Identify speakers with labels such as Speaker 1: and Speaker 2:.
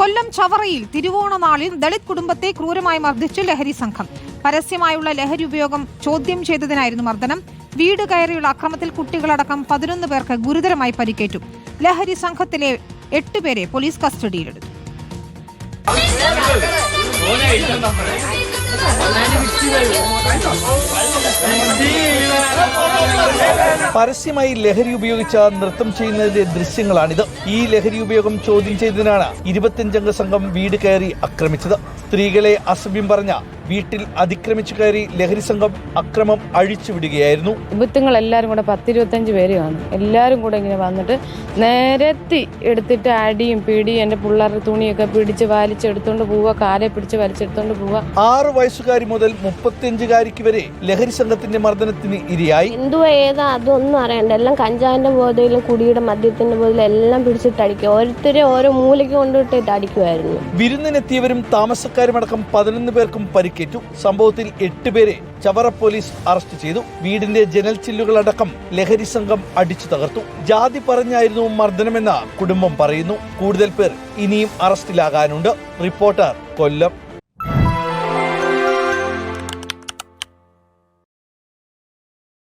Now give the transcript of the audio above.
Speaker 1: കൊല്ലം ചവറയിൽ തിരുവോണ നാളിൽ ദളിത് കുടുംബത്തെ ക്രൂരമായി മർദ്ദിച്ച് ലഹരി സംഘം. പരസ്യമായുള്ള ലഹരി ഉപയോഗം ചോദ്യം ചെയ്തതിനായിരുന്നു മർദ്ദനം. വീട് കയറിയുള്ള അക്രമത്തിൽ കുട്ടികളടക്കം പതിനൊന്ന് പേർക്ക് ഗുരുതരമായി പരിക്കേറ്റു. ലഹരി സംഘത്തിലെ എട്ട് പേരെ പോലീസ് കസ്റ്റഡിയിലെടുത്തു.
Speaker 2: പരസ്യമായി ലഹരി ഉപയോഗിച്ച നൃത്തം ചെയ്യുന്നതിന്റെ ദൃശ്യങ്ങളാണിത്. ഈ ലഹരി ഉപയോഗം ചോദ്യം ചെയ്തതിനാണ് ഇരുപത്തിയഞ്ചംഗ സംഘം വീട് കയറി ആക്രമിച്ചത്. സ്ത്രീകളെ അസഭ്യം പറഞ്ഞ വീട്ടിൽ അതിക്രമിച്ചു കയറി ലഹരി സംഘം അക്രമം അഴിച്ചുവിടുകയായിരുന്നു
Speaker 3: വിത്തുങ്ങൾ എല്ലാവരും കൂടെ പത്തിരുപത്തഞ്ച് പേര് കാണും. എല്ലാവരും കൂടെ ഇങ്ങനെ വന്നിട്ട് നേരത്തി എടുത്തിട്ട് അടിയും പിടിയും എന്റെ പിള്ളേരുടെ തുണിയൊക്കെ പിടിച്ച് വലിച്ചെടുത്തോണ്ട് പോവുക കാലെ പിടിച്ച് വലിച്ചെടുത്തോണ്ട് പോവുക.
Speaker 2: ആറ് വയസ്സുകാരി മുതൽ മുപ്പത്തിയഞ്ചുകാരിക്ക് വരെ ലഹരി സംഘത്തിന്റെ മർദ്ദനത്തിന് ഇരയായി.
Speaker 4: എന്തുവാ ഏതാ? അതൊന്നും അറിയണ്ട. എല്ലാം കഞ്ചാവിന്റെ ബോധയിലും കുടിയുടെ മദ്യത്തിന്റെ ബോധയിലും എല്ലാം പിടിച്ചിട്ട് അടിക്കും. ഓരോരുത്തരെ ഓരോ മൂലയ്ക്ക് കൊണ്ടിട്ടിട്ട് അടിക്കുമായിരുന്നു
Speaker 2: വിരുന്നിനെത്തിയവരും താമസക്കാരുമടക്കം പതിനൊന്ന് പേർക്കും പരിക്കേറ്റു. സംഭവത്തിൽ എട്ടുപേരെ ചവറ പോലീസ് അറസ്റ്റ് ചെയ്തു. വീടിന്റെ ജനൽ ചില്ലുകളടക്കം ലഹരി സംഘം അടിച്ചു തകർത്തു. ജാതി പറഞ്ഞായിരുന്നു മർദ്ദനമെന്ന് കുടുംബം പറയുന്നു. കൂടുതൽ പേർ ഇനിയും അറസ്റ്റിലാകാനുണ്ട്. റിപ്പോർട്ടർ കൊല്ലം.